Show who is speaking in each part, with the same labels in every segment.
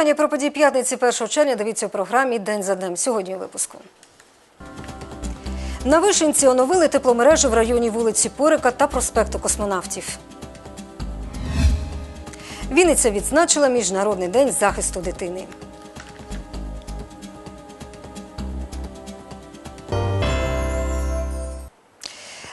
Speaker 1: Вітання про події п'ятниці 1 червня. Дивіться у програмі День за днем. Сьогодні у випуску. На Вишенці оновили тепломережу в районі вулиці Порика та проспекту космонавтів. Вінниця відзначила Міжнародний день захисту дитини.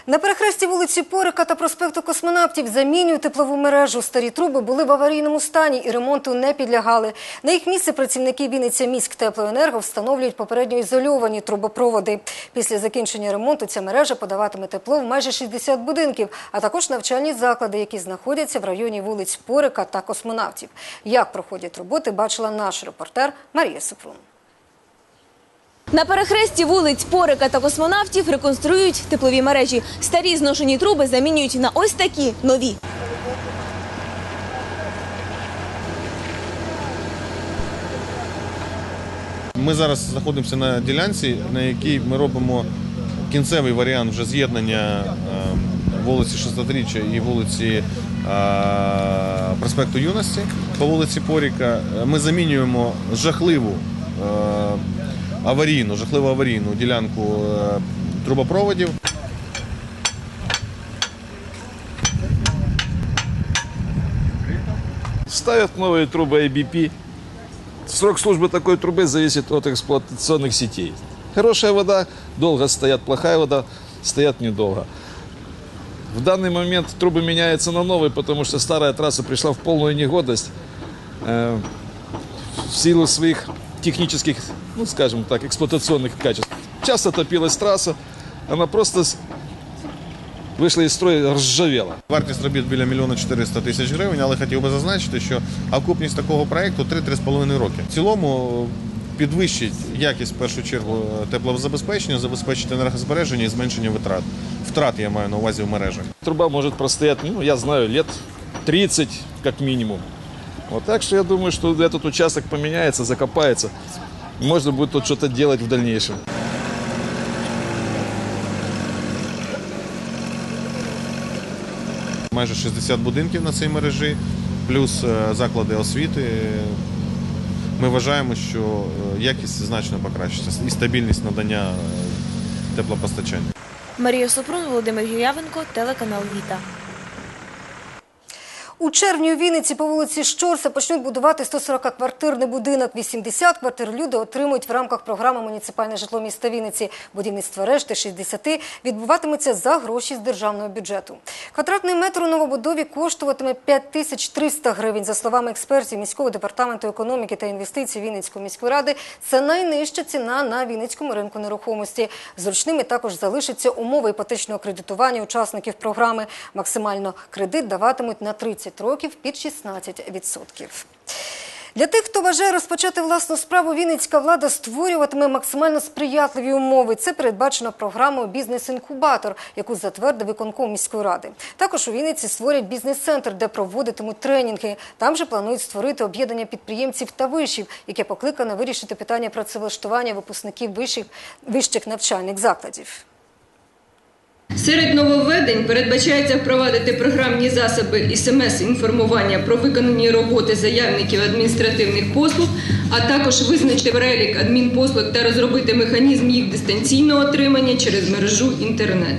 Speaker 1: На перехресті вулиці Порика та проспекту космонавтів замінюють теплову мережу. Старі труби були в аварійному стані і ремонту не підлягали. На їх місце працівники Вінниця міськ теплоенерго встановлюють попередньо ізольовані трубопроводи. Після закінчення ремонту ця мережа подаватиме тепло в майже 60 будинків, а також навчальні заклади, які знаходяться в районі вулиць Порика та космонавтів. Як проходять роботи, бачила наш репортер Марія Супрун.
Speaker 2: На перехресті вулиць Порика та космонавтів реконструюють теплові мережі. Старі зношені труби замінюють на ось такі нові.
Speaker 3: Ми зараз знаходимося на ділянці, на якій ми робимо кінцевий варіант вже з'єднання е, вулиці 63 і вулиці е, проспекту Юності по вулиці Поріка. Ми замінюємо жахливу е, аварійну, жахливу аварійну ділянку е, трубопроводів.
Speaker 4: Ставят новые трубы IBP. Срок службы такой трубы зависит от эксплуатационных сетей. Хорошая вода долго стоят, плохая вода стоят недолго. В данный момент трубы меняются на новые, потому что старая трасса пришла в полную негодность э, в силу своих технических, ну скажем так, эксплуатационных качеств. Часто топилась трасса, она просто с- вышла из строя, ржавела.
Speaker 3: Вартість робіт біля мільйона 400 тисяч гривень, але хотів би зазначити, що окупність такого проекту 3-3,5 роки. В цілому підвищить якість в першу чергу теплозабезпечення, забезпечити енергозбереження і зменшення витрат. Втрат я маю на увазі в мережах.
Speaker 4: Труба может простоять, ну, я знаю, лет 30 как минимум. Вот так что я думаю, что этот участок поменяется, закопается. Можно будет тут что-то делать в дальнейшем.
Speaker 3: Майже 60 будинків на цій мережі, плюс е, заклади освіти. Ми вважаємо, що е, якість значно покращиться і стабільність надання е, теплопостачання.
Speaker 2: Марія Супрун, Володимир Гірявенко, телеканал Віта.
Speaker 1: У червні у Вінниці по вулиці Щорса почнуть будувати 140-квартирний будинок. 80 квартир люди отримують в рамках програми «Муніципальне житло міста Вінниці». Будівництво решти 60 відбуватиметься за гроші з державного бюджету. Квадратний метр у новобудові коштуватиме 5300 гривень. За словами експертів міського департаменту економіки та інвестицій Вінницької міської ради, це найнижча ціна на Вінницькому ринку нерухомості. Зручними також залишаться умови іпотечного кредитування учасників програми. Максимально кредит даватимуть на 30 років під 16%. Для тих, хто бажає розпочати власну справу, Вінницька влада створюватиме максимально сприятливі умови. Це передбачено програмою Бізнес-інкубатор, яку затвердив виконком міської ради. Також у Вінниці створять бізнес-центр, де проводитимуть тренінги. Там же планують створити об'єднання підприємців та вишів, яке покликане вирішити питання працевлаштування випускників вищих навчальних закладів.
Speaker 5: Серед нововведень передбачається впровадити програмні засоби і смс-інформування про виконані роботи заявників адміністративних послуг, а також визначити перелік адмінпослуг та розробити механізм їх дистанційного отримання через мережу інтернет.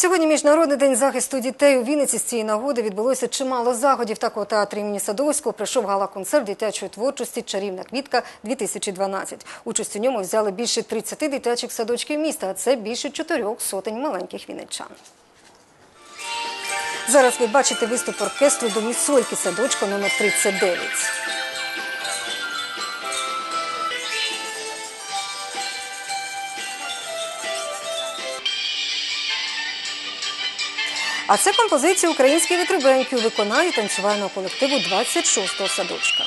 Speaker 1: Сьогодні Міжнародний день захисту дітей у Вінниці. З цієї нагоди відбулося чимало заходів. Так у театрі імені Садовського прийшов гала-концерт дитячої творчості Чарівна квітка 2012 Участь у ньому взяли більше 30 дитячих садочків міста, а це більше чотирьох сотень маленьких вінничан. Зараз ви бачите виступ оркестру до місольки садочка номер 39 А це композиція «Українські вітрибеньки» у виконанні танцювального колективу 26-го садочка.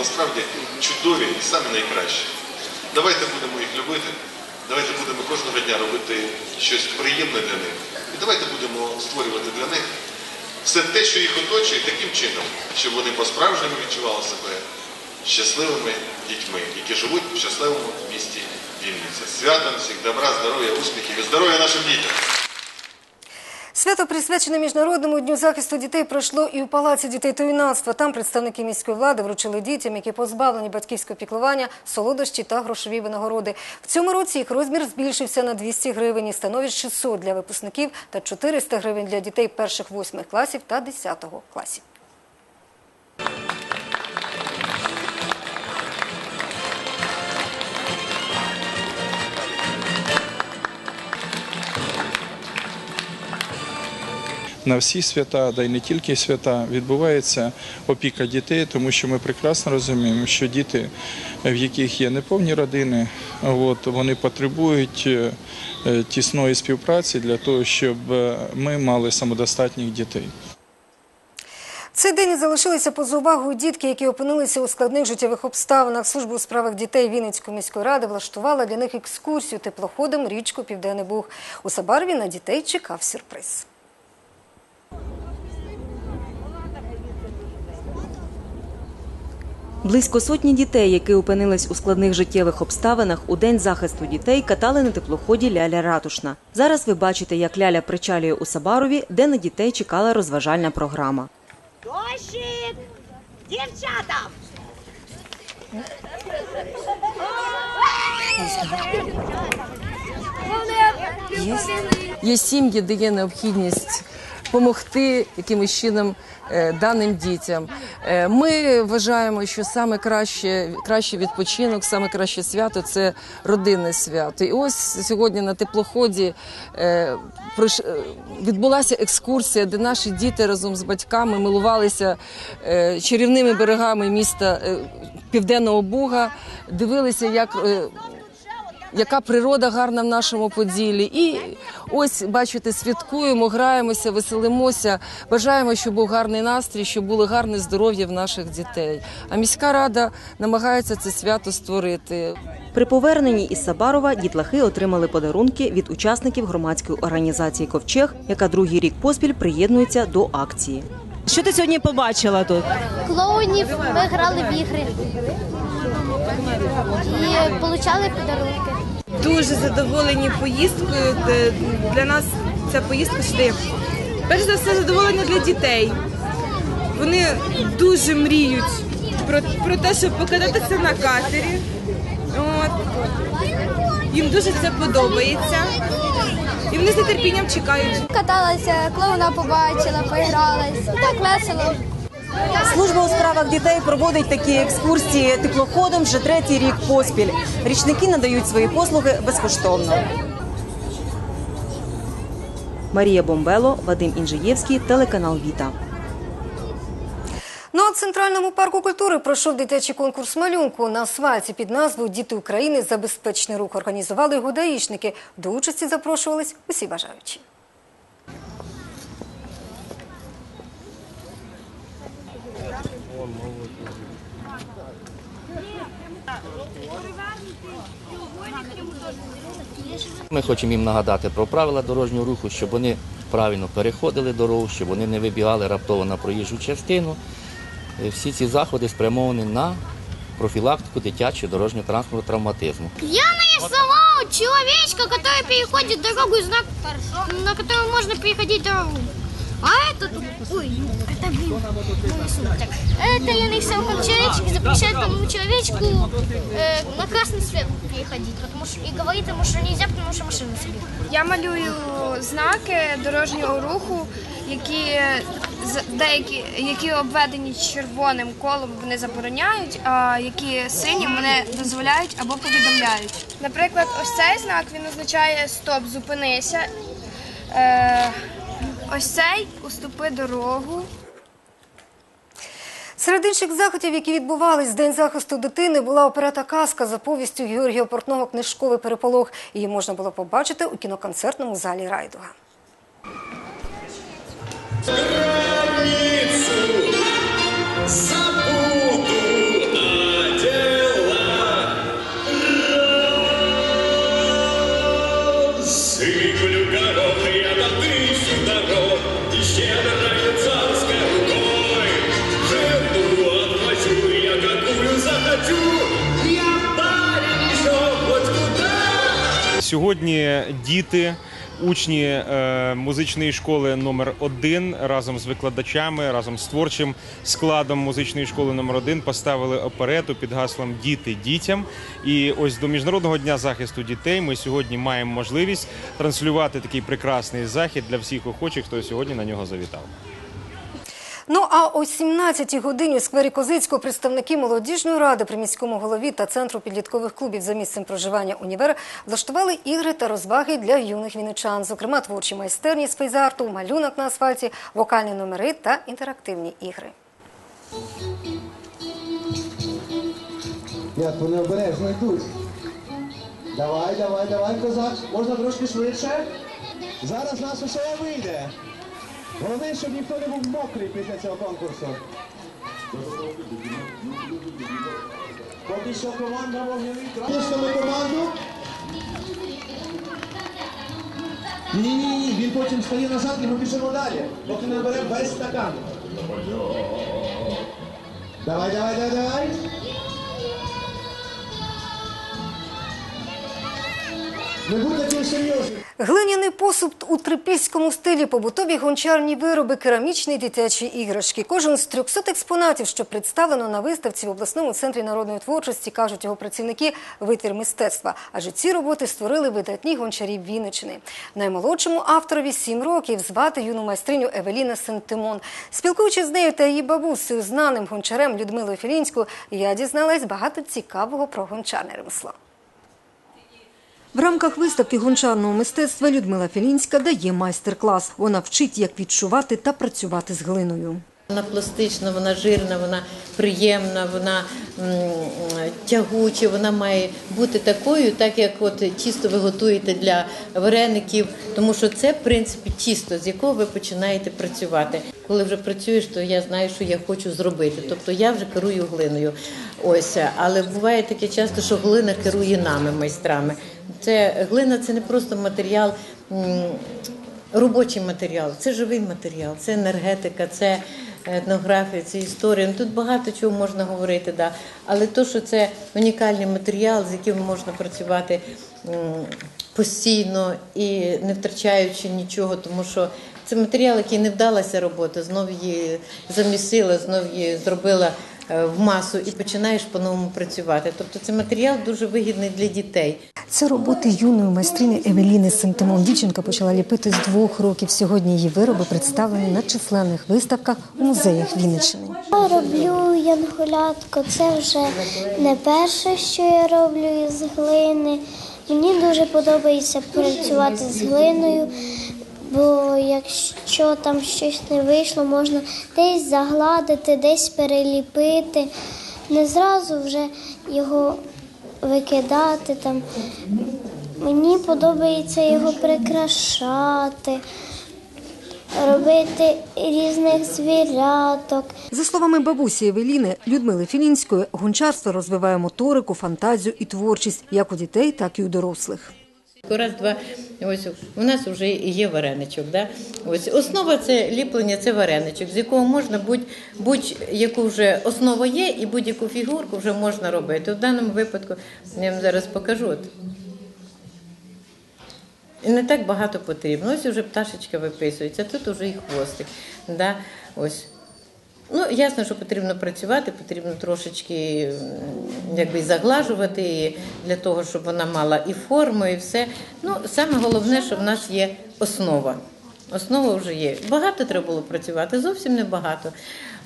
Speaker 6: Насправді чудові і самі найкращі.
Speaker 3: Давайте будемо їх любити. Давайте будемо кожного дня робити щось приємне для них. І давайте будемо створювати для них все те, що їх оточує, таким чином, щоб вони по-справжньому відчували себе щасливими дітьми, які живуть в щасливому місті Вінниця. Святом всіх добра, здоров'я, успіхів і здоров'я нашим дітям!
Speaker 1: Свято присвячене Міжнародному дню захисту дітей пройшло і у Палаці дітей та юнацтва. Там представники міської влади вручили дітям, які позбавлені батьківського піклування, солодощі та грошові винагороди. В цьому році їх розмір збільшився на 200 гривень і становить 600 для випускників та 400 гривень для дітей перших восьмих класів та 10 класів.
Speaker 7: На всі свята, да й не тільки свята, відбувається опіка дітей, тому що ми прекрасно розуміємо, що діти, в яких є неповні родини, от, вони потребують е, тісної співпраці для того, щоб е, ми мали самодостатніх дітей.
Speaker 1: Цей день залишилися поза увагою дітки, які опинилися у складних життєвих обставинах. Служба у справах дітей Вінницької міської ради влаштувала для них екскурсію теплоходом річку Південний Буг. У Сабарові на дітей чекав сюрприз.
Speaker 8: Близько сотні дітей, які опинились у складних життєвих обставинах, у день захисту дітей катали на теплоході Ляля Ратушна. Зараз ви бачите, як Ляля причалює у Сабарові, де на дітей чекала розважальна програма.
Speaker 9: Дощик! Дівчата!
Speaker 10: Є сім'ї, де є необхідність допомогти якимось чином е, даним дітям. Е, Ми вважаємо, що саме краще, кращий відпочинок, саме краще свято це родинне свято. І ось сьогодні на теплоході е, відбулася екскурсія, де наші діти разом з батьками милувалися чарівними берегами міста Південного Буга, дивилися, як. Яка природа гарна в нашому поділі. І ось, бачите, святкуємо, граємося, веселимося, бажаємо, щоб був гарний настрій, щоб було гарне здоров'я в наших дітей. А міська рада намагається це свято створити.
Speaker 8: При поверненні із Сабарова дітлахи отримали подарунки від учасників громадської організації Ковчег, яка другий рік поспіль приєднується до акції.
Speaker 2: Що ти сьогодні побачила тут?
Speaker 9: Клоунів ми грали в ігри і отримали подарунки.
Speaker 11: дуже задоволені поїздкою. Для нас ця поїздка сюди. Перш за все, задоволення для дітей. Вони дуже мріють про, про те, щоб покататися на катері. От. Їм дуже це подобається. І вони з нетерпінням чекають.
Speaker 9: Каталася, клоуна побачила, поігралась. Так весело.
Speaker 8: Служба у справах дітей проводить такі екскурсії теплоходом вже третій рік поспіль. Річники надають свої послуги безкоштовно. Марія Бомбело, Вадим Інжиєвський, телеканал Віта.
Speaker 1: Ну а в Центральному парку культури пройшов дитячий конкурс малюнку на асфальті під назвою Діти України за безпечний рух. Організували його даїшники. До участі запрошувались усі бажаючі.
Speaker 12: Ми хочемо їм нагадати про правила дорожнього руху, щоб вони правильно переходили дорогу, щоб вони не вибігали раптово на проїжджу частину. Е, Всі ці заходи спрямовані на профілактику дитячого дорожнього транспорту травматизму.
Speaker 9: Я нарисовал человечка, который переходит дорогу, и знак, на котором можно переходить дорогу. А это тут... Ой, это, блин, мой рисунок. Так, Это я нарисовал как человечек и запрещает тому человечку э, на красный свет переходить. Потому что, и говорит ему, что нельзя, потому что машина собі.
Speaker 11: Я малюю знаки дорожнього руху, які деякі, які обведені червоним колом, вони забороняють, а які синім вони дозволяють або повідомляють. Наприклад, ось цей знак він означає стоп, зупинися. Е, ось цей уступи дорогу.
Speaker 1: Серед інших заходів, які відбувались День захисту дитини, була оперета Казка за повістю Георгія Портного книжковий переполох. Її можна було побачити у кіноконцертному залі Райдуга.
Speaker 13: Сьогодні діти, учні е, музичної школи номер 1 разом з викладачами, разом з творчим складом музичної школи номер 1 поставили оперету під гаслом Діти дітям. І ось до Міжнародного дня захисту дітей ми сьогодні маємо можливість транслювати такий прекрасний захід для всіх охочих, хто сьогодні на нього завітав.
Speaker 1: Ну а о 17-й годині у сквері Козицького представники молодіжної ради при міському голові та центру підліткових клубів за місцем проживання універ влаштували ігри та розваги для юних вінничан, зокрема творчі майстерні з фейзарту, малюнок на асфальті, вокальні номери та інтерактивні ігри.
Speaker 14: Як вони обережно йдуть. Давай, давай, давай, козак. Можна трошки швидше. Зараз нас усе вийде. Головне, щоб ніхто не був мокрий після цього конкурсу. Поки що команда вогневий Пустимо команду. Ні, ні, ні, ні, він потім стає назад і ми біжимо далі. Поки не бере весь стакан. Давай, давай, давай, давай. Не будь таким серйозним.
Speaker 1: Глиняний посуд у трипільському стилі, побутові гончарні вироби, керамічні дитячі іграшки. Кожен з 300 експонатів, що представлено на виставці в обласному центрі народної творчості, кажуть його працівники, витвір мистецтва. Адже ці роботи створили видатні гончарі Вінничини. Наймолодшому авторові 7 років звати юну майстриню Евеліна Сентимон. Спілкуючись з нею та її бабусею, знаним гончарем Людмилою Філінською, я дізналась багато цікавого про гончарне ремесло. В рамках виставки гончарного мистецтва Людмила Філінська дає майстер-клас. Вона вчить, як відчувати та працювати з глиною.
Speaker 15: Вона пластична, вона жирна, вона приємна, вона тягуча, вона має бути такою, так як от тісто ви готуєте для вареників, тому що це, в принципі, тісто, з якого ви починаєте працювати. Коли вже працюєш, то я знаю, що я хочу зробити. Тобто я вже керую глиною. Ось, але буває таке часто, що глина керує нами, майстрами. Це глина це не просто матеріал. Робочий матеріал, це живий матеріал, це енергетика, це етнографія, це історія. Ну, Тут багато чого можна говорити, да. але то, що це унікальний матеріал, з яким можна працювати постійно і не втрачаючи нічого, тому що це матеріал, який не вдалася робота, знов її замісила, знов її зробила в масу і починаєш по-новому працювати. Тобто це матеріал дуже вигідний для дітей.
Speaker 1: Це роботи юної майстрині Евеліни Сентимон. Дівчинка почала ліпити з двох років. Сьогодні її вироби представлені на численних виставках у музеях Вінниччини.
Speaker 9: Я роблю янголятко. Це вже не перше, що я роблю із глини. Мені дуже подобається працювати з глиною, бо якщо там щось не вийшло, можна десь загладити, десь переліпити. Не зразу вже його викидати там. Мені подобається його прикрашати, робити різних звіряток.
Speaker 1: За словами бабусі Евеліни Людмили Філінської, гончарство розвиває моторику, фантазію і творчість як у дітей, так і у дорослих.
Speaker 15: Раз, два, ось у нас вже є вареничок. Да? Ось основа це ліплення, це вареничок, з якого можна будь, будь-яку вже основа є, і будь-яку фігурку вже можна робити. В даному випадку я вам зараз покажу. От. Не так багато потрібно. Ось вже пташечка виписується, тут вже і хвостик. Да? Ось. Ну, ясно, що потрібно працювати, потрібно трошечки якби заглажувати її для того, щоб вона мала і форму, і все. Ну, саме головне, що в нас є основа. Основа вже є. Багато треба було працювати, зовсім не багато.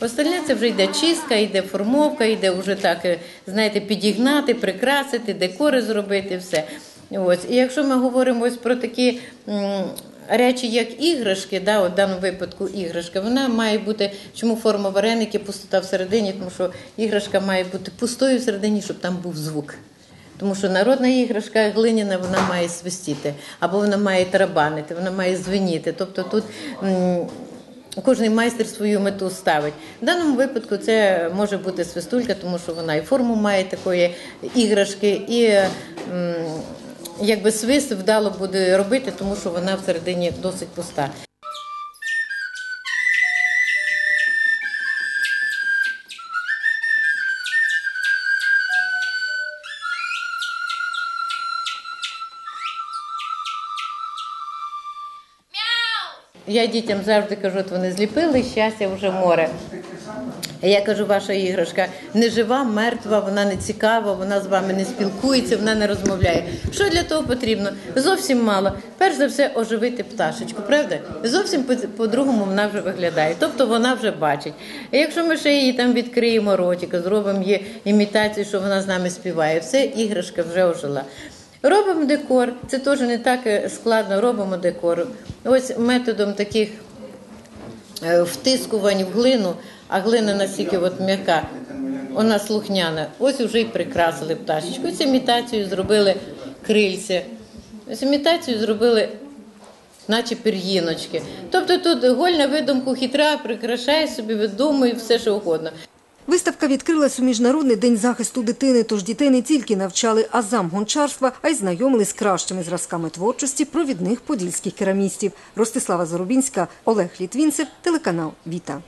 Speaker 15: Остальне це вже йде чистка, йде формовка, йде вже так, е, знаєте, підігнати, прикрасити, декори зробити, все. Ось. І якщо ми говоримо ось про такі речі, як іграшки, да, от в даному випадку іграшка, вона має бути, чому форма вареники, пустота всередині, тому що іграшка має бути пустою всередині, щоб там був звук. Тому що народна іграшка глиняна, вона має свистіти, або вона має тарабанити, вона має звеніти. Тобто тут кожен майстер свою мету ставить. В даному випадку це може бути свистулька, тому що вона і форму має такої іграшки, і якби свист вдало буде робити, тому що вона всередині досить пуста. Я дітям завжди кажу, от вони зліпили щастя вже море. Я кажу, ваша іграшка не жива, мертва, вона не цікава, вона з вами не спілкується, вона не розмовляє. Що для того потрібно? Зовсім мало. Перш за все, оживити пташечку, правда? Зовсім по- по-другому вона вже виглядає. Тобто вона вже бачить. Якщо ми ще її там відкриємо ротика, зробимо її імітацію, що вона з нами співає, все, іграшка вже ожила. Робимо декор, це теж не так е, складно, робимо декор. Ось методом таких е, втискувань в глину, а глина настільки от м'яка, вона слухняна. Ось вже й прикрасили пташечку. Ось імітацію зробили крильця. Ось імітацію зробили, наче пір'їночки. Тобто тут голь на видумку хитра, прикрашає собі, видумує все, що угодно.
Speaker 1: Виставка відкрилась у Міжнародний день захисту дитини, тож дітей не тільки навчали азам гончарства, а й знайомили з кращими зразками творчості провідних подільських керамістів. Ростислава Зарубінська, Олег Літвінцев, телеканал Віта.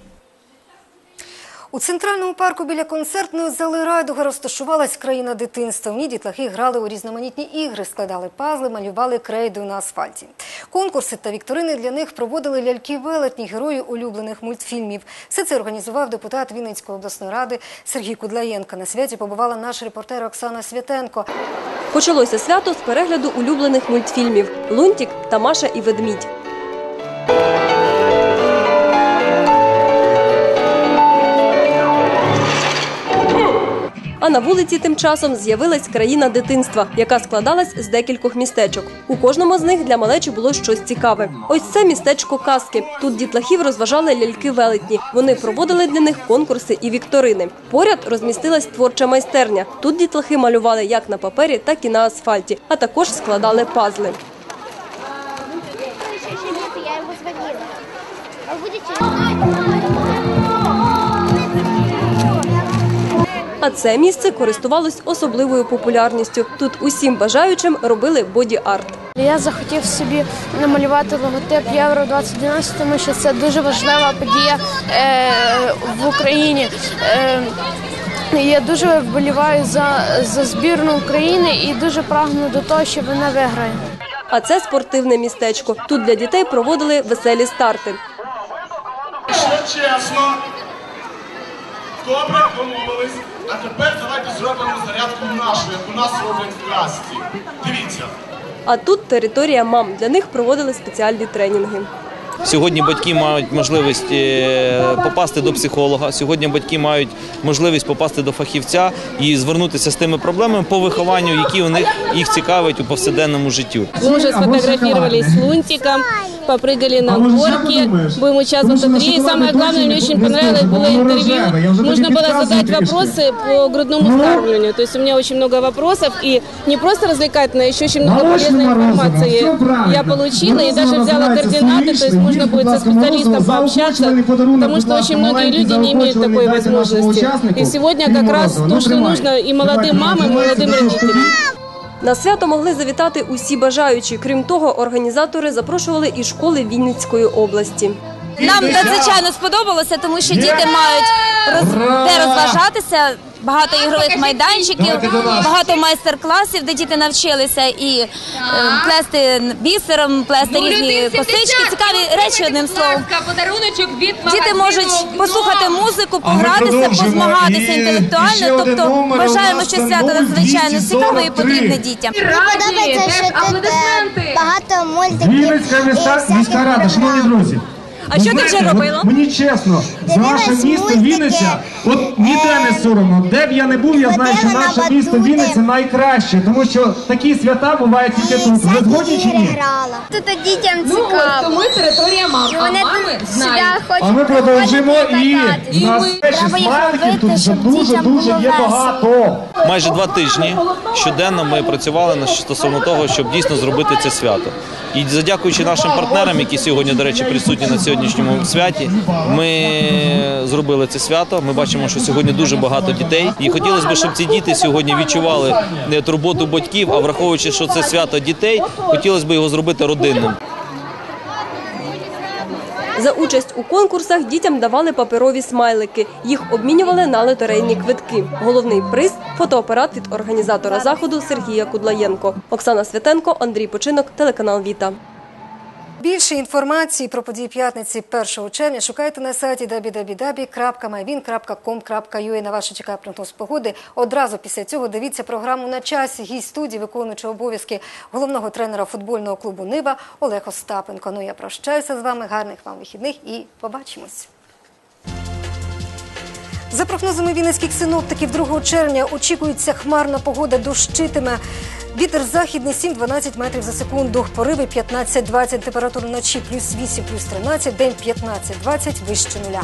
Speaker 1: У центральному парку біля концертної зали Райдуга розташувалась країна дитинства. В ній дітлахи грали у різноманітні ігри, складали пазли, малювали крейдою на асфальті. Конкурси та вікторини для них проводили ляльки-велетні, герої улюблених мультфільмів. Все це організував депутат Вінницької обласної ради Сергій Кудлаєнко. На святі побувала наш репортер Оксана Святенко.
Speaker 16: Почалося свято з перегляду улюблених мультфільмів Лунтік та Маша і ведмідь. А на вулиці тим часом з'явилась країна дитинства, яка складалась з декількох містечок. У кожному з них для малечі було щось цікаве. Ось це містечко казки. Тут дітлахів розважали ляльки велетні. Вони проводили для них конкурси і вікторини. Поряд розмістилась творча майстерня. Тут дітлахи малювали як на папері, так і на асфальті, а також складали пазли.
Speaker 9: А
Speaker 16: це місце користувалось особливою популярністю. Тут усім бажаючим робили боді-арт.
Speaker 11: Я захотів собі намалювати логотип Євро 2012, тому що це дуже важлива подія е, в Україні. Е, я дуже вболіваю за, за збірну України і дуже прагну до того, що вона виграє.
Speaker 16: А це спортивне містечко. Тут для дітей проводили веселі старти.
Speaker 17: Що чесно. Добре, домовились. А тепер давайте зробимо зарядку нашу, як у нас роблять в касті. Дивіться.
Speaker 16: А тут територія мам. Для них проводили спеціальні тренінги.
Speaker 18: Сьогодні батьки мають можливість е, попасти до психолога. Сьогодні батьки мають можливість попасти до фахівця і звернутися з тими проблемами по вихованню, які у них їх цікавить у повсякденному життю.
Speaker 19: Мы уже сфотографировались с Лунтиком, попрыгали на горке, будем участвовать в лотерее. Самое главное, мне очень понравилось было интервью. Нужно было задать вопросы по грудному вскармливанию. То есть у меня очень много вопросов, и не просто развлекательно, а еще очень много полезной информации я получила, и даже взяла координаты, то есть можно будет со специалистом пообщаться, потому что очень многие люди не имеют такой возможности. И сегодня как раз то, что нужно и молодым мамам, и молодым родителям.
Speaker 16: На свято могли завітати усі бажаючі. Крім того, організатори запрошували і школи Вінницької області.
Speaker 20: Нам надзвичайно сподобалося, тому що діти мають роз... де розважатися. Багато ігрових майданчиків, багато майстер-класів, де діти навчилися і е, плести бісером, плести різні косички. Цікаві речі одним словом.
Speaker 21: Подаруночок від
Speaker 20: Діти можуть послухати музику, погратися, позмагатися інтелектуально. Тобто вважаємо, що свято надзвичайно цікаве і потрібне дітям.
Speaker 9: Подобається, що тут е, багато мультиків.
Speaker 22: Вінницька
Speaker 9: і
Speaker 22: міста,
Speaker 9: всяких
Speaker 22: міська рада, шановні друзі.
Speaker 20: А що ти вже робила?
Speaker 22: Мені чесно, за наше місто Вінниця, от ніде не соромно. Де б я не був, я знаю, що наше місто Вінниця найкраще, тому що такі свята бувають тільки тут. Ви згодні чи ні?
Speaker 9: Тут дітям
Speaker 21: Ну, от
Speaker 9: цікаво.
Speaker 21: тому і територія мам.
Speaker 9: І
Speaker 21: А
Speaker 9: вони
Speaker 21: мами
Speaker 9: тут
Speaker 21: знають.
Speaker 9: хочуть
Speaker 22: А ми продовжимо і
Speaker 9: кататись.
Speaker 22: у нас перші
Speaker 9: Треба їх
Speaker 22: смайликів
Speaker 9: робити,
Speaker 22: тут вже
Speaker 9: щоб
Speaker 22: дуже
Speaker 9: дітям
Speaker 22: дуже
Speaker 9: було
Speaker 22: є
Speaker 9: весело.
Speaker 22: багато.
Speaker 18: Майже два тижні щоденно ми працювали на- стосовно того, щоб дійсно зробити це свято. І задякуючи нашим партнерам, які сьогодні, до речі, присутні на сьогоднішньому святі, ми зробили це свято. Ми бачимо, що сьогодні дуже багато дітей. І хотілося б, щоб ці діти сьогодні відчували не турботу батьків, а враховуючи, що це свято дітей, хотілося б його зробити родинним.
Speaker 16: За участь у конкурсах дітям давали паперові смайлики. Їх обмінювали на лотерейні квитки. Головний приз фотоапарат від організатора заходу Сергія Кудлаєнко. Оксана Святенко, Андрій Починок, телеканал Віта.
Speaker 1: Більше інформації про події п'ятниці 1 червня шукайте на сайті www.myvin.com.ua. На вас ще чекає прогноз погоди. Одразу після цього дивіться програму на часі. Гість студії, виконуючи обов'язки головного тренера футбольного клубу Нива Олег Остапенко. Ну я прощаюся з вами. Гарних вам вихідних і побачимось. За прогнозами вінницьких синоптиків, 2 червня очікується хмарна погода, дощитиме. Вітер західний 7-12 метрів за секунду, пориви 15-20, температура вночі плюс 8, плюс 13, день 15-20, вище нуля.